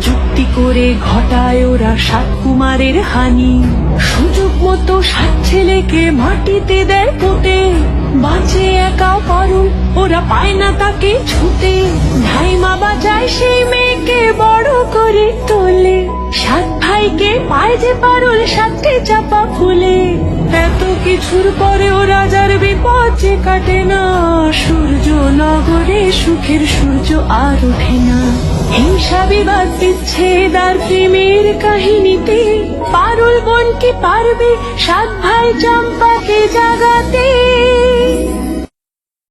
যুক্তি করে ঘটায় ওরা সাত কুমারের হানি। সুযোগ মতো সাত ছেলেকে মাটিতে দেয় পুঁতে বাঁচে একা পারুল, ওরা পায় না তাকে ছুটে। ভাই ধাইমা বাজায় সেই মেয়েকে বড় করে তোলে। সাত ভাইকে পায় যে পারুল সাতটি চাপা ফুলে। এত কিছুর পরেও রাজার বিপদ যে কাটে না। সূর্য নগরে সুখের সূর্য আর ওঠে না। হিংসা বিবাদ বিচ্ছেদ আর প্রেমের কাহিনীতে পারুল বোন কি পারবে? সাত ভাই চম্পাকে জাগাতে।